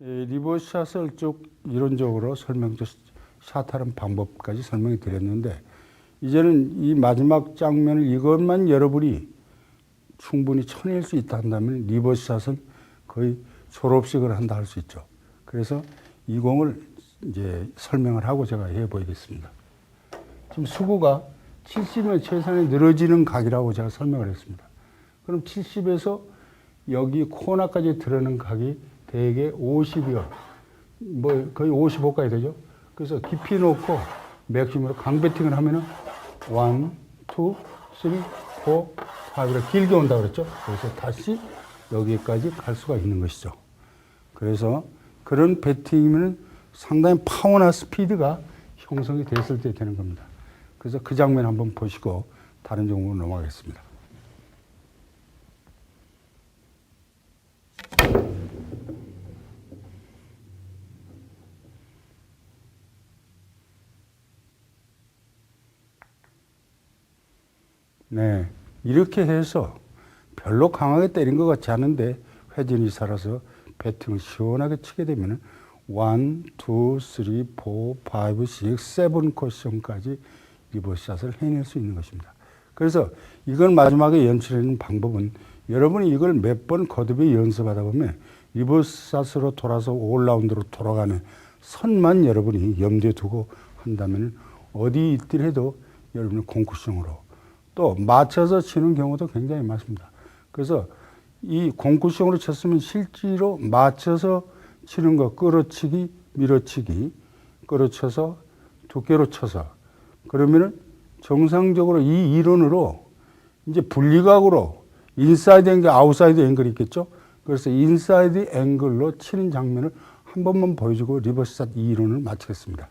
리버샷을 쭉 이론적으로 설명, 샷하는 방법까지 설명이 드렸는데 이제는 이 마지막 장면을 이것만 여러분이 충분히 쳐낼 수 있다 한다면 리버샷은 거의 졸업식을 한다 할 수 있죠. 그래서 이 공을 이제 설명을 하고 제가 해 보이겠습니다. 지금 수구가 70면 최상의 늘어지는 각이라고 제가 설명을 했습니다. 그럼 70에서 여기 코너까지 들어는 각이 대개 50이요. 뭐 거의 55까지 되죠. 그래서 깊이 놓고 맥심으로 강배팅을 하면은 1, 2, 3, 4, 5로 길게 온다 그랬죠. 그래서 다시 여기까지 갈 수가 있는 것이죠. 그래서 그런 배팅이면 상당히 파워나 스피드가 형성이 됐을 때 되는 겁니다. 그래서 그 장면 한번 보시고 다른 종목으로 넘어가겠습니다. 네. 이렇게 해서 별로 강하게 때린 것 같지 않은데 회전이 살아서 배팅을 시원하게 치게 되면은 1, 2, 3, 4, 5, 6, 7 코션까지 리버스샷을 해낼 수 있는 것입니다. 그래서 이걸 마지막에 연출하는 방법은 여러분이 이걸 몇 번 거듭에 연습하다 보면 리버스샷으로 돌아서 올라운드로 돌아가는 선만 여러분이 염두에 두고 한다면 어디 있더라도 여러분이 공쿠션으로 또 맞춰서 치는 경우도 굉장히 많습니다. 그래서 이 공쿠션으로 쳤으면 실제로 맞춰서 치는 거 끌어치기, 밀어치기, 끌어쳐서 두께로 쳐서 그러면은 정상적으로 이 이론으로 이제 분리각으로 인사이드 앵글, 아웃사이드 앵글이 있겠죠. 그래서 인사이드 앵글로 치는 장면을 한 번만 보여주고 리버스샷 이 이론을 마치겠습니다.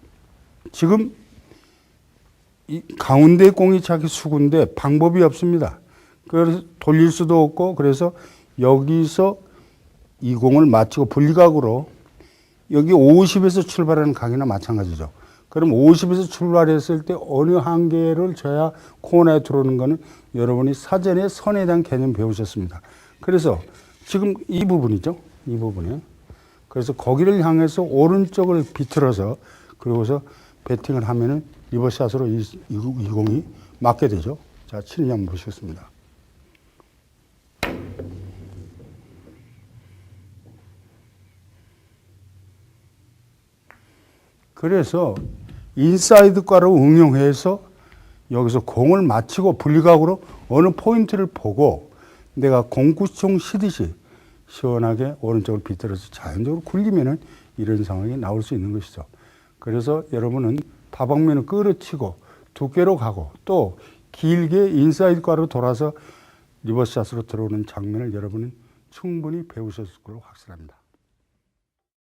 지금 이 가운데 공이 자기 수군데 방법이 없습니다. 그래서 돌릴 수도 없고 그래서 여기서 이 공을 마치고 분리각으로 여기 50에서 출발하는 각이나 마찬가지죠. 그럼 50에서 출발했을 때 어느 한계를 줘야 코너에 들어오는 거는 여러분이 사전에 선에 대한 개념 배우셨습니다. 그래서 지금 이 부분이죠. 이 부분에. 그래서 거기를 향해서 오른쪽을 비틀어서 그러고서 배팅을 하면은 리버샷으로 이, 이, 이 공이 맞게 되죠. 자, 치는 한번 보시겠습니다. 그래서 인사이드과로 응용해서 여기서 공을 맞히고 분리각으로 어느 포인트를 보고 내가 공구총 시듯이 시원하게 오른쪽을 비틀어서 자연적으로 굴리면은 이런 상황이 나올 수 있는 것이죠. 그래서 여러분은 다방면을 끌어치고 두께로 가고 또 길게 인사이드과로 돌아서 리버스샷으로 들어오는 장면을 여러분은 충분히 배우셨을 걸로 확실합니다.